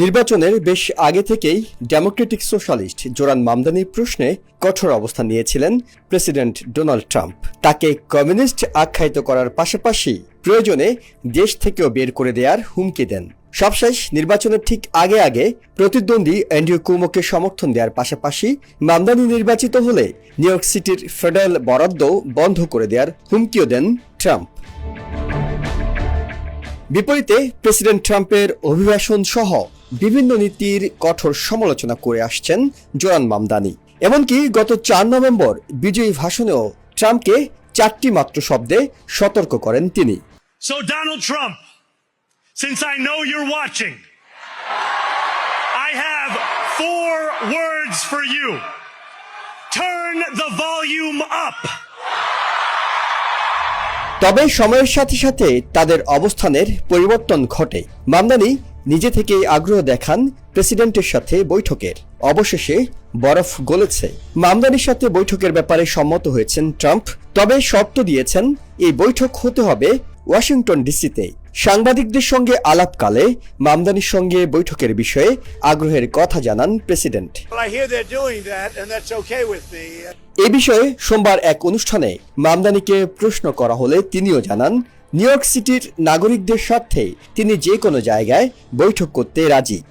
নির্বাচনের বেশ আগে থেকেই ডেমোক্রেটিক সোশ্যালিস্ট জোরান মামদানির প্রশ্নে কঠোর অবস্থান নিয়েছিলেন প্রেসিডেন্ট ডোনাল্ড ট্রাম্প। তাকে কমিউনিস্ট আখ্যায়িত করার পাশাপাশি প্রয়োজনে দেশ থেকেও বের করে দেওয়ার হুমকি দেন। সবশেষ নির্বাচনের ঠিক আগে আগে প্রতিদ্বন্দ্বী অ্যান্ড্রিউ কুমোকে সমর্থন দেওয়ার পাশাপাশি মামদানি নির্বাচিত হলে নিউ ইয়র্ক সিটির ফেডারেল বরাদ্দ বন্ধ করে দেওয়ার হুমকিও দেন ট্রাম্প। বিপরীতে প্রেসিডেন্ট ট্রাম্পের অভিভাষণ সহ বিভিন্ন নীতির কঠোর সমালোচনা করে আসছেন জোরান মামদানি এমনকি গত চার নভেম্বর বিজয়ী ভাষণেও ট্রাম্পকে চারটি মাত্র শব্দে সতর্ক করেন তিনি So, Donald Trump, since I know you're watching, I have four words for you. Turn the volume up. তবে সময়ের সাথে সাথে তাদের অবস্থানের পরিবর্তন ঘটে মামদানি নিজে থেকেই আগ্রহ দেখান প্রেসিডেন্টের সাথে বৈঠকের। অবশেষে বরফ গলেছে। মামদানির সাথে বৈঠকের ব্যাপারে সম্মত হয়েছেন ট্রাম্প তবে শর্ত দিয়েছেন এই বৈঠক হতে হবে ওয়াশিংটন ডিসিতে। সাংবাদিকদের সঙ্গে আলাপকালে মামদানির সঙ্গে বৈঠকের বিষয়ে আগ্রহের কথা জানান প্রেসিডেন্ট. এ বিষয়ে সোমবার এক অনুষ্ঠানে মামদানিকে প্রশ্ন করা হলে তিনিও জানান নিউ ইয়র্ক সিটির নাগরিকদের স্বার্থে তিনি যে কোনো জায়গায় বৈঠক করতে রাজি।